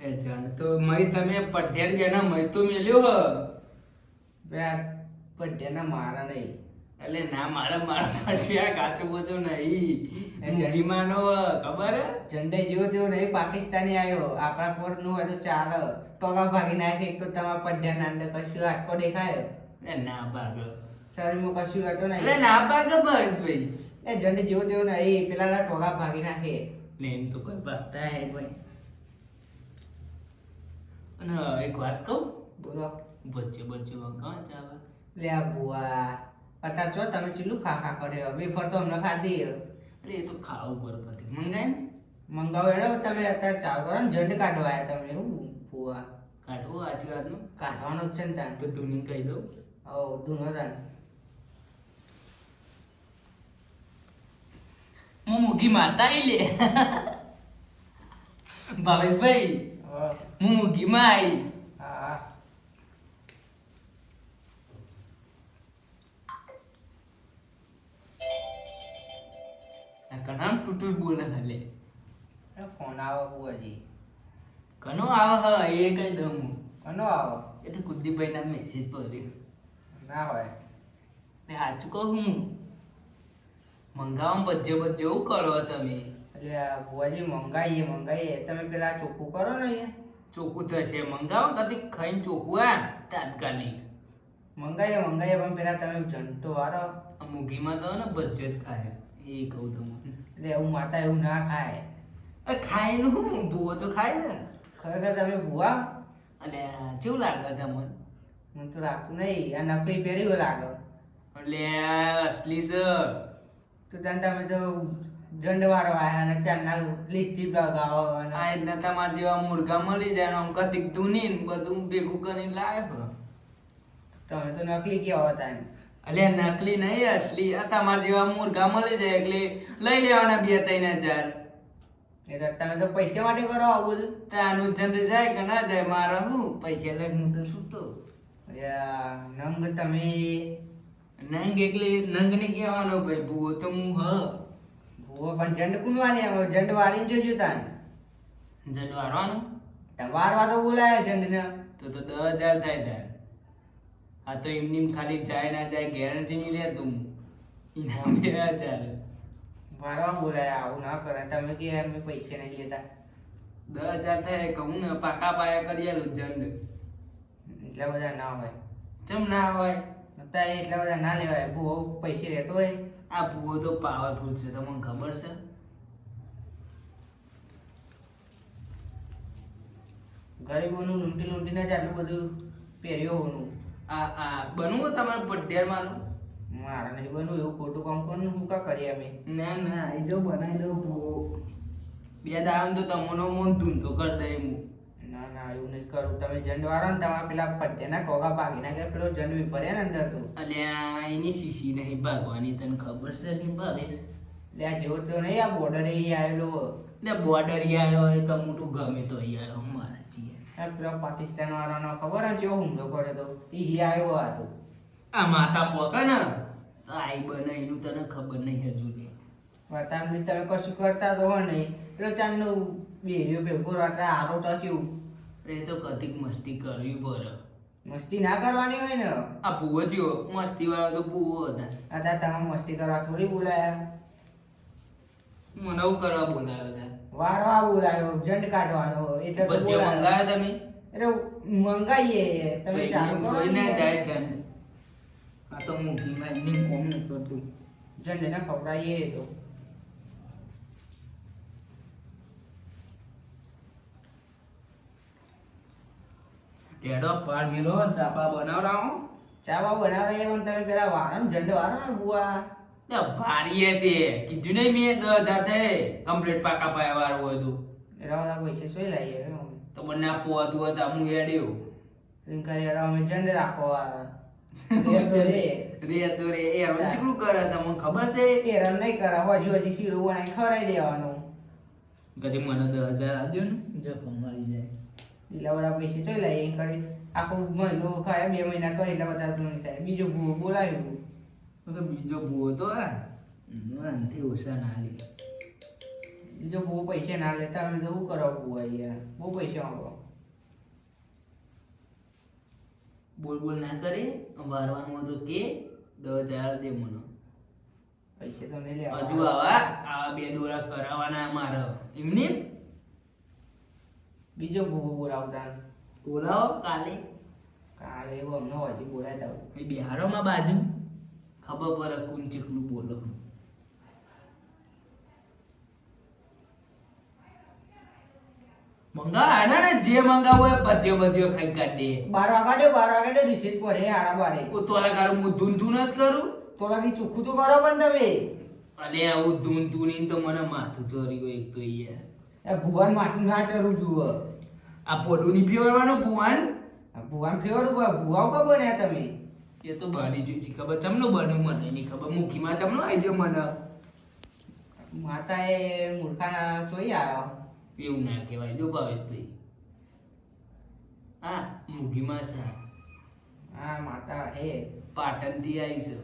એ જાણ તો મય તમે પઢિયાર બેના મય તો મેલ્યો હ. બે પઢિયાના મારા નહીં. એટલે ના મારા મારા આ કાચો બોચો નહીં. એ જાણ- ખબર ઝંડે જેવો તેવો નહીં પાકિસ્તાની આવ્યો. આપણા પોરનું હોય તો ચાલે ટોકા ભાગી નાખે એક તો તમારા પઢિયાના અંદર કશું આટકો દેખાય. એ ના ભાગ શરીરમાં કશું હતો એટલે નહીં ના ભાગ બસ ભાઈ. એ ઝંડે જેવો તેવો નહીં પેલા ટોકા ભાગી નાખે. ને એમ તો કોઈ ભાગતા હે ભાઈ અને એક વાત કહું? બોલો. બચ્ચે બચ્ચે કાં ચાવા લે આ બુઆ અત્યારે છો તમે ચીલું ખા ખા કરે વેફર તો અમને ખાધી એટલે એ તો ખાવું પર કદી મંગાય ને? મંગાવો એનો તમે અત્યારે ચાલુ કરો ને જંડ કાઢવા આવ્યા તમે એવું બુઆ. કાઢવું આજી વાતનું કાઢવાનું જ છે ને તાન તો ટુની કહી દઉં. ઓ ધૂનો તાન હું મૂકી માતા લે. ભાવેશભાઈ હા હું મૂગી માં આવી હા કનામ ટૂટુર બોલે હલે ફોન આવો બુઆજી કનો આવે હ એ કહી દઉં હું કનો આવો એ તો કુલદીપભાઈ ના મેસેજ પડ્યો ના હોય ને સાચું કહું હું મંગાવામાં બજ્જે બજ્જે એવું કરો તમે એટલે બુઆજી મંગાઈએ મંગાઈએ. તમે પેલા ચોખ્ખું કરો ને અહીંયા. ચોખ્ખું થશે મંગાવો કદી ખાઈને ચોખ્ખું આ તાત્કાલિક. મંગાઈએ મંગાઈએ પણ પેલા તમે જંતો વારો. મૂગીમાં તો ને બધે જ ખાય. એ કહું તમને. એટલે એવું માતા એવું ના ખાય. અરે ખાઈને હું? ભૂવો તો ખાય ને. ખરેખર તમે બુઆ અને કેવું લાગે તમને? મને તો લાગતું નહીં. આ નકલી પહેર્યું લાગે. એટલે અસલી સર તો ત્યાં તમે તો જંડ વાળો આવ્યા અને ચારના લિસ્ટી લગાવો અને આ રીતના તમારા જેવા મુર્ગા મળી જાય આમ કતિક ધૂની ને બધું ભેગું કરીને લાવ્યો તમે તો નકલી કેવો હતા એમ. અલે નકલી નહીં અસલી. આ તમારા જેવા મુર્ગા મળી જાય એટલે લઈ લેવાના બે ત્રણ હજાર. એટલે તમે તો પૈસા માટે કરો આવું બધું. તાનું જંડ જાય કે ના જાય મારે હું પૈસા લઈને હું તો છૂટો એટલે નંગ તમે. નંગ એટલે નંગ ને કહેવાનો ભાઈ ભૂવો તો હું હ. ભૂવો પણ જંડ કુનવાની આવે? જંડ વાળીને જોજો તાન જંડ વાળવાનું વારવા તો બોલાયો જંડને. તો તો દસ હજાર થાય તાર. આ તો એમની ખાલી જાય ના જાય ગેરંટી નહીં લે તું. એના બે હજાર. વારવા બોલાય આવું ના કરે તમે કે અમે પૈસા નહીં લેતા. દસ હજાર થાય કહું ને પાકા પાયા કરી આલું જંડ. એટલા બધા ના હોય. ચમ ના હોય? અત્યારે એટલા બધા ના લેવાય. બહુ પૈસે રહેતો હોય. આ ભૂવો તો પાવરફુલ છે તમને ખબર છે? ગરીબોનું લૂંટી લૂંટીને જ આટલું બધું પહેર્યો હોનું આ આ બનવું તમારું પઢિયાર મારું? મારે નહીં બનવું એવું ખોટું કામ કોણ શું કા કરીએ અમે? ના ના. આવી જાઓ બનાવી દઉં ભૂવો. બે દાડા તો તમોનો મોન ધૂંધો કરી દઈ હું ના ના એવું નહીં કરું. તમે જંડ વાળો ને તમારા પેલા પટ્ટેના કોગા ભાગી નાખે પેલો જંડ પડે ને અંદર તો. અલ્યા એની શીશી નહીં ભાગવાની તને ખબર છે નહીં ભાવેશ એટલે આ જેવો તો નહીં આ બોર્ડર એ આવેલો. ને બોર્ડર આવ્યો હોય તો મોટું ગમે તો અહીં આવ્યો મારા આ પેલો પાકિસ્તાન વાળાનો ખબર જેવો હુમલો કર્યો તો એ આવ્યો આ તો. આ માતા પોકે ને? આઈ બનાવીનું તને ખબર નહીં હજુ તમે તમે કશું કરતા તો હોય નહીં. પેલો ચાંદનું બેરીઓ ભેગો રાત્રે આરો ટચ્યું એ તો કતિક મસ્તી કરવી પડે. મસ્તી ના કરવાની હોય ને? આ ભૂવો જીવો મસ્તી વાળો તો ભૂવો હતા. અત્યારે તમે મસ્તી કરવા થોડી બોલાયા. મને એવું કરવા બોલાયો હતા. વારવા બોલાયો જંડ કાઢવાનો એટલે તો બોલાયો. તમે? એટલે મંગાઈએ તમે ચાલુ કરો ને. જાય જંડ આ તો મૂકીમાં એમની કોમ નહીં કરતું જંડને ખવડાવીએ એ તો. ટેડો પાડ મેલો ચાપા બનાવરા હું ચાપા બનાવરા એ પણ તમે પેલા વાળો ને જંડ વાળો ને બુઆ. ને વારીએ છે કીધું નહીં મેં દસ હજાર થાય. કમ્પ્લીટ પાકા પાયા વાળું હોય તો. એટલા બધા પૈસા સોઈ લઈએ તો મને ના પોતું હતા હું હેડ્યો રિંકા કરી હવે અમે જંડ રાખો વાળા. રે. તો રે. એ રંચકલું ચીકલું કરે તમને ખબર છે? એ રન નહીં કરા. હજુ હજી શીરું બનાવી ખવડાવી દેવાનું. કદી મને દસ હજાર આપજો ને. જખમ મળી જાય. એટલા બધા પૈસા ચોઈ એ કરી આખો મહિનો ખાય બે મહિના તો એટલા બધા તો થાય. બીજો ભૂ બોલાવ્યું. તો બીજો ભૂવો તો આનથી ઓછા ના લે. બીજો બહુ પૈસા ના લેતા અમે જવું કરો બહુ યાર બહુ પૈસા માંગો. બોલ બોલ ના કરે? વારવાનું હતું કે દસ હજાર દે મને. પૈસા તો નહીં લેવા હજુ આવા આવા બે દોરા કરાવવાના મારા. એમને બીજો બહુ બોલાવતા. બોલાવો કાલે. કાલે એવું અમને હજી બોલાતા એ બિહારોમાં બાજુ? ખબર પડે કોણ ચીકનું બોલો. મંગાવાના ને જે મંગાવો એ ભજ્યો ભજ્યો ખાઈ કાઢ દે બાર વાગાડે બાર વાગાડે રિસેસ પડે આરા બારે. ઓ તોલા કારો હું ધૂન ધૂન જ કરું? તો લાગી ચોખ્ખું તો કરો પણ તમે. અલે આવું ધૂન ધૂની તો મને માથું ચોરી ગયું એક તો યાર એ ભુવન માથું ના ચરું જુઓ આ પોડું ની ફેરવાનું ભુવાન? ભુવન ફેવર ભુવાઓ કા બન્યા તમે? એ તો બની જઈ છે ખબર. ચમનું બન્યું મને એની ખબર. મુખીમાં ચમનું આવી ગયો મને? માતા એ મૂર્ખા જોઈ આવ્યો એવું ના કહેવાય. જો ભાવેશભાઈ હા મુખીમાં સા હા માતા હે. પાટણથી આવી છે.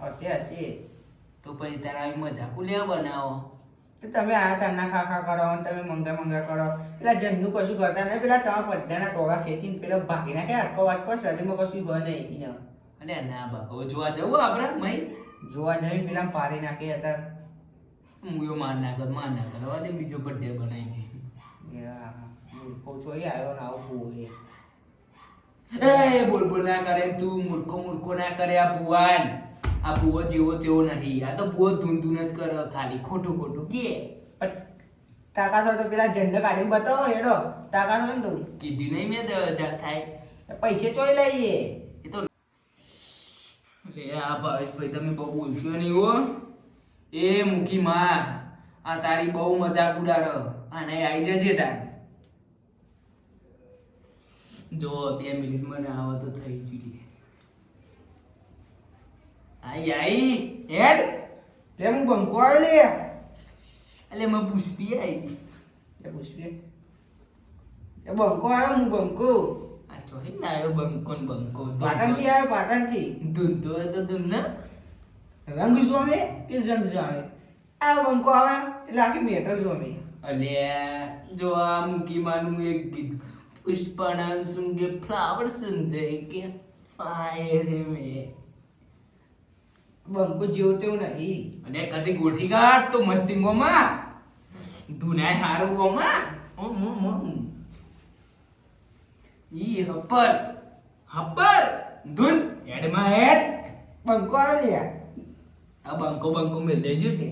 હશે હશે. તો પછી તારા આવી મજાકું લેવા બનાવો? તો તમે આયા તાના ખા ખા કરો અને તમે મંગા મંગા કરો. પેલા જન્નું કશું કરતા નહીં પેલા તમારા પડદાના ટોળા ખેંચીને પેલા ભાગી નાખે આટકો વાટકો શરીરમાં કશું ગયો નહીં એને. અલે ના ભાગો જોવા જવું આપણે મય જોવા જવી પેલા પાડી નાખે હતા. હું યો માર ના કર માર ના કર હવે દે બીજો બર્થડે બનાવી દે મૂર્ખો એ આવ્યો ને આવું એ. બોલ બોલ ના કરે તું મૂર્ખો મૂર્ખો ના કરે આ ભુવાન. આ ભુવો જેવો તેવો નહીં. આ તો ભુવો ધૂન ધૂન જ કરો ખાલી ખોટું ખોટું. કે? તાકાત હોય તો પેલા ઝંડો કાઢી બતાવો હેડો. તાકાત હોય ને તો. કીધું નહીં મેં હજાર થાય. પૈસે ચોઈ લઈએ. એ તો લે આ ભાવેશભાઈ તમે બહુ બોલશો નહીં હો. એ મુખી માં. આ તારી બહુ મજાક ઉડાડ. અને આવી જજે તાર. જો બે મિનિટ મને આવો તો થઈ જુદી આઈ આઈ. હેડ. લે હું બંકો આવ્યો લે. એટલે મેં પુષ્પી આવી એ પૂછીએ એ બંકો આવ્યો હું બંકો. આ ચોહી ના આવ્યો બંકો ને બંકો. પાટણથી આવ્યો પાટણથી. ધૂંધો હોય તો ધૂન ને રંગ સ્વામી કે જંગ સ્વામી આ બંકો આવે એટલે આખી મેટર સ્વામી અલ્યા જો આ મૂકી માનું એક ગીત. પુષ્પના સુંગે ફ્લાવર સમજે કે ફાયર મે. બંકો જેવો તેવો નહીં અને કદી ગોઠી કાઢ તો મસ્તિંગોમાં ધુનાય હારું ગોમાં. ઈ હપર હપર ધૂન હેડમાં હેડ. બંકો આવે લે આ બંકો બંકો મેલ દેજો ને